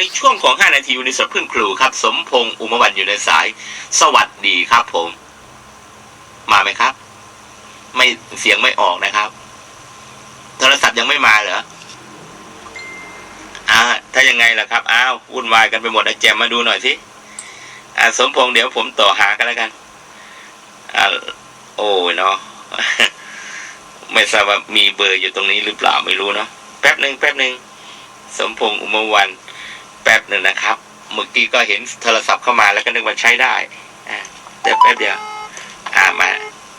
ในช่วงของ 5 นาทีวันนี้สดพึ่งครูครับ สมพงษ์อุมวันอยู่ในสาย สวัสดีครับผม มาไหมครับ ไม่เสียงไม่ออกนะครับ โทรศัพท์ยังไม่มาเหรออ่าถ้ายังไงล่ะครับ อ้าววุ่นวายกันไปหมดนะแจมมาดูหน่อยสิอ่าสมพงษ์เดี๋ยวผมต่อหากันแล้วกันอ่าโอ้ยเนาะไม่ทราบว่ามีเบอร์อยู่ตรงนี้หรือเปล่าไม่รู้เนาะแป๊บหนึ่งแป๊บหนึ่งสมพงษ์อุมวัน แป๊บหนึ่งนะครับเมื่อกี้ก็เห็นโทรศัพท์เข้ามาแล้วก็นึกว่าใช้ได้อ่าแต่แป๊บเดียว อ่ามา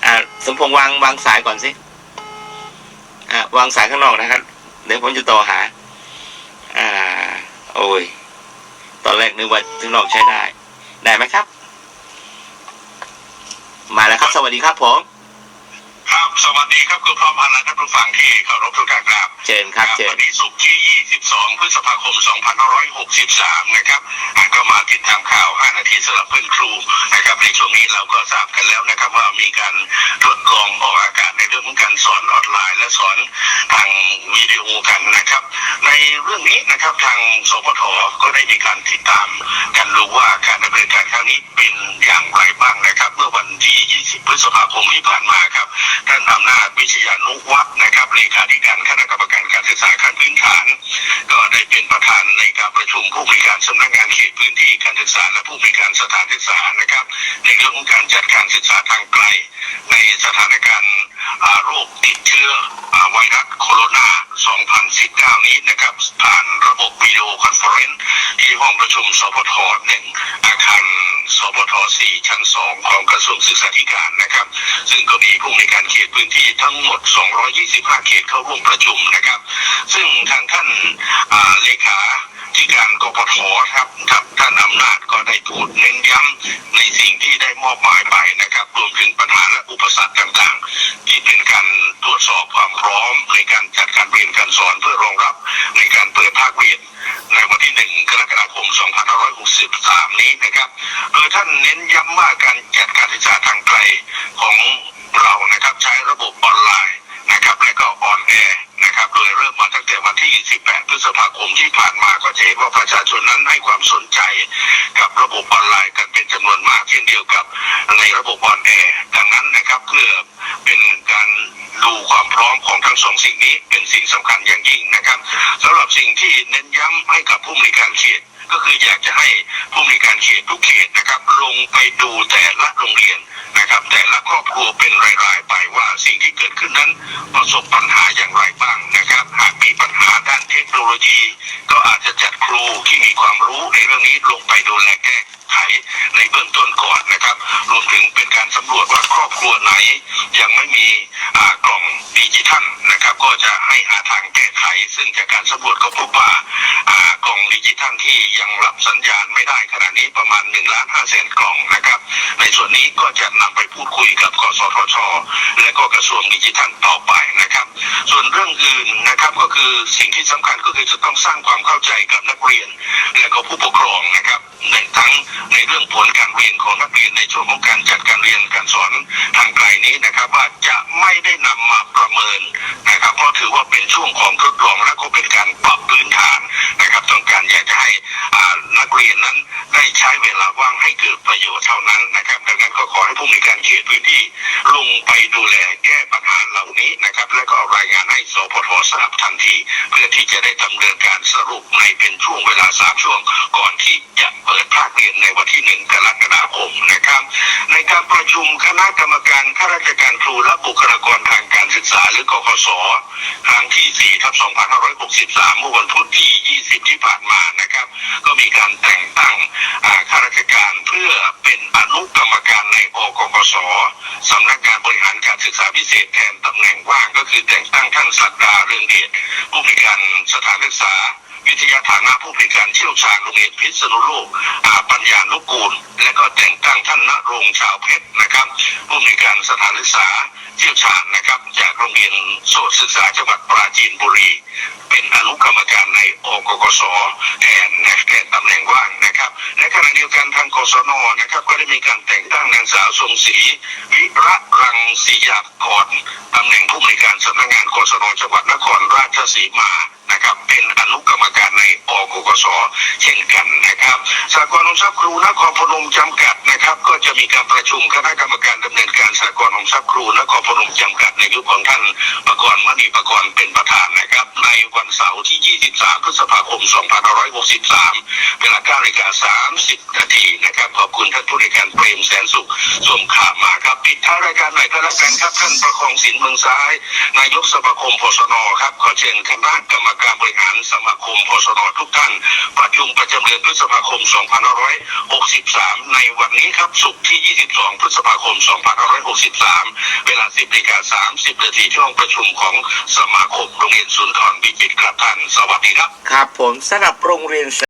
อ่าสมพงษ์วางวางสายก่อนสิอ่าวางสายข้างนอกนะครับ เดี๋ยวผมจะต่อหา อ่า โอ้ย ตอนแรกนึกว่าข้างนอกใช้ได้ ได้ไหมครับ มาแล้วครับ สวัสดีครับผม สวัสดีครับคุณพร้อมพันธ์และท่านผู้ฟังที่เคารพทุกท่านครับเชิญครับเชิญวันนี้ศุกร์ที่ 22 พฤษภาคม 2563 นะครับอะก็มาติดตามข่าว 5 นาทีสำหรับเพื่อนครูนะครับในช่วงนี้เราก็ทราบกันแล้วนะครับว่ามีการทดลองออกอากาศในเรื่องของการสอนออนไลน์และสอนทางวิดีโอกันนะครับ ในเรื่องนี้นะครับทางสปทก็ได้มีการติดตามกันดูว่าการดำเนินการครั้งนี้เป็น ศึกษาและผู้บริการสถานศึกษานะครับ ในเรื่องของการจัดการศึกษาทางไกล ในสถานการณ์โรคติดเชื้ออไวรัสโคโรนา 2019 นี้นะครับ ผ่านระบบวิดีโอคอนเฟอเรนซ์ที่ห้องประชุมสพทหนึ่งอาคารสพท4ชั้น 2 ของกระทรวงศึกษาธิการนะครับ ซึ่งก็มีผู้ในวยการเขตพื้นที่ทั้งหมด 225 เขตเข้าร่วมประชุมนะครับ ซึ่งทางท่านเลขา ธิการกปทครับครับท่านอำนาจก็ได้พูดเน้นย้ำในสิ่งที่ได้มอบหมายไปนะครับ รวมถึงปัญหาและอุปสรรคต่างๆ ที่เป็นการตรวจสอบความพร้อม ในการจัดการเรียนการสอนเพื่อรองรับในการเปิดภาคเรียนในวันที่1กรกฎาคม 2563 นี้นะครับ โดยท่านเน้นย้ำว่าการจัดการศึกษาทางไกลของเรานะครับใช้ระบบออนไลน์นะครับและก็ออนแอร์ โดยเริ่มมาตั้งแต่วันที่18พฤษภาคมที่ผ่านมาก็จะเห็นว่าประชาชนนั้นให้ความสนใจ กับระบบออนไลน์กันเป็นจำนวนมากเช่นเดียวกับในระบบออนแอร์ดังนั้นนะครับเพื่อเป็นการดูความพร้อมของทั้งสองสิ่งนี้เป็นสิ่งสำคัญอย่างยิ่งนะครับสำหรับสิ่งที่เน้นย้ำให้กับผู้มีการเขตก็คืออยากจะให้ผู้มีการเขตทุกเขตนะครับ ลงไปดูแต่ละโรงเรียนนะครับ แต่ละครอบครัวเป็นรายๆไปว่าสิ่งที่เกิดขึ้นนั้นประสบปัญหา ครัวไหนยังไม่มีกล่องดิจิทัลนะครับ ก็จะให้หาทางแก้ไข ซึ่งจากการสำรวจก็พบว่าอ่ากล่องดิจิทัลที่ยังรับสัญญาณไม่ได้ขณะนี้ประมาณ1ล้าน5แสนกล่องนะครับ ในส่วนนี้ก็จะนำไปพูดคุยกับกสทช และก็กระทรวงดิจิทัลต่อไปนะครับ ส่วนเรื่องอื่นนะครับก็คือสิ่งที่สำคัญก็คือจะต้องสร้างความเข้าใจกับนักเรียน และก็ผู้ปกครองนะครับ ในทั้งในเรื่องผลการเรียนของนักเรียนในช่วงของการจัดการเรียนการสอนทางไกลนี้นะครับ ว่าจะไม่ได้นำมาประ เขตพื้นที่ลงไปดูแลแก้ปัญหาเหล่านี้นะครับ และก็รายงานให้สพททราบทันที เพื่อที่จะได้ดำเนินการสรุปในเป็นช่วงเวลาสามช่วง ก่อนที่จะเปิดภาคเรียนในวันที่หนึ่งกรกฎาคมนะครับ ในการประชุมคณะกรรมการข้าราชการครูและบุคลากรทางการศึกษาหรือกคศครั้งที่4ทับ2563 เมื่อวันพุธที่ 20 ที่ผ่านมานะครับ ก็มีการแต่งตั้งข้าราชการ ศสำนักงานบริหารการศึกษาพิเศษแทนตำแหน่งว่างก็คือแต่งตั้งท่านสัตดาเรืองเดชผู้บริการสถานศึกษา วิทยาฐานะผู้บริการเชี่ยวชาญโรงเรียนพิษณุโลกอาปัญญานุกูล และก็แต่งตั้งท่านณรงค์ชาวเพชรนะครับ ผู้บริการสถานศึกษา เชี่ยวชาญนะครับ จากโรงเรียนโสตศึกษาจังหวัดปราจีนบุรี เป็นอนุกรรมการในอกกศแทนนะแทนตำแหน่งว่างนะครับและขณะเดียวกันทางกศนนะครับ ก็ได้มีการแต่งตั้งนางสาวทรงศรีวิระรังสียากรตำแหน่งผู้บริการสำนักงานกศนจังหวัดนครราชสีมานะครับ เป็นอนุกรรมการในอกกศเช่นทรัพย์ครูนครพนมจำกัด นะครับ ก็จะมีการประชุมคณะกรรมการดำเนินการสากรณ์ออมทรัพย์ครูนครพนมจำกัดในยุคของท่านประกรณ์มณีประกรณ์เป็นประธานนะครับใน วันเสาร์ที่ 23 พฤษภาคม 2563 เวลา9นาฬิกา30 นาทีนะครับ ขอบคุณท่านผู้ในการเปรมแสนสุขสมขามาครับ ปิดท้ายรายการหน่อยก็แล้วกันครับ ท่านประคองสินเมืองซ้าย นายกสมาคมพสนครับ ขอเชิญคณะกรรมการบริหารสมาคมพสนทุกท่านประชุมประจำเดือนพฤษภาคม 2563 ในวันนี้ครับ ศุกร์ที่ 22 พฤษภาคม 2563 เวลา 10นาฬิกา30 นาทีช่วงประชุมของสมาคมโรงเรียนศูนย์ทรวิจิตครับท่านสวัสดีครับ ครับผมสำหรับโรงเรียนส